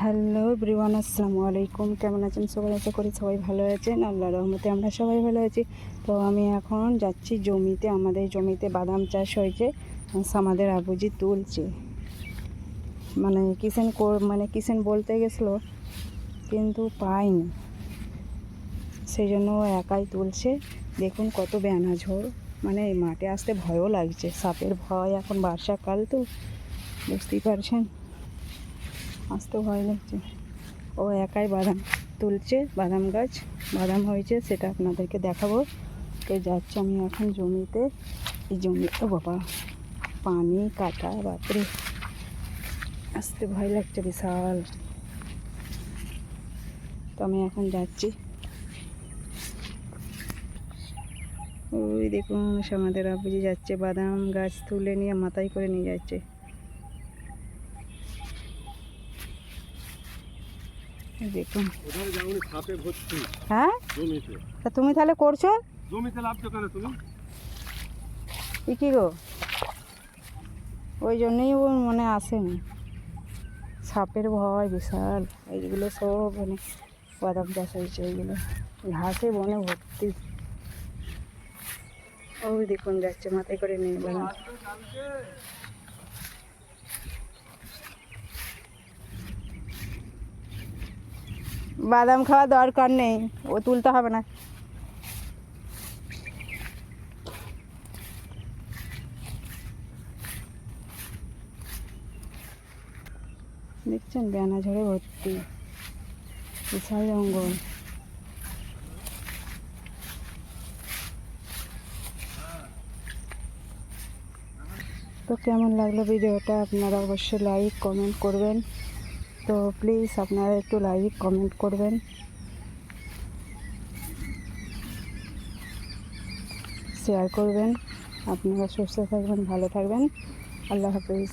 Hello ব্রিওয়ান আসসালামু আলাইকুম। কেমন আছেন সবাই? আশা করি সবাই ভালো আছেন। আল্লাহ রহমতে আমরা সবাই ভালো আছি। তো আমি এখন যাচ্ছি জমিতে। আমাদের জমিতে বাদাম চাষ হয়েছে। আমাদের আবুজি তুলছে। মানে কিষেন মানে কিষেন বলতে গেছিল, কিন্তু পাইনি। সেই জন্য ও একাই তুলছে। দেখুন কত বেনা ঝোড় মানে এই মাঠে আসতে ভয়ও লাগছে। সাপের ভয় এখন বর্ষাকাল তো, বুঝতেই পারছেন? আসতে ভয় লাগছে। ও একাই বাদাম তুলছে, বাদাম গাছ, বাদাম হয়েছে, সেটা আপনাদেরকে দেখাবো। তো যাচ্ছি আমি এখন জমিতে। এই জমি ও বাবা, পানি, কাটা, বাপরে। আসতে ভয় লাগছে বিশাল। তো আমি এখন যাচ্ছি। ওই দেখুন আমাদের আবুজি যাচ্ছে, বাদাম গাছ তুলে নিয়ে মাথায় করে নিয়ে যাচ্ছে। দেখুন। হ্যাঁ? তা তুমি তাহলে করছ? জমিতে লাভছো কেন তুমি? ই কী গো? ওই জন্যই ও মনে আসেনি। সাপের ভয় বিশাল। এইগুলো সব মানে বাদাম চাষ হয়েছে এইগুলো। ঘাসে বনে ভর্তি। ওই দেখুন যাচ্ছে মাথায় করে নিয়ে বাদাম বাদাম খাওয়া দরকার নেই, ও তুলতে হবে না। দেখছেন বেনা ঝড়ে ভর্তি, বিশাল জঙ্গল। তো কেমন লাগল ভিডিওটা আপনারা অবশ্যই লাইক কমেন্ট করবেন। তো প্লিজ আপনারা একটু লাইক কমেন্ট করবেন। শেয়ার করবেন। আপনারা সুস্থ থাকবেন, ভালো থাকবেন। আল্লাহ হাফিজ।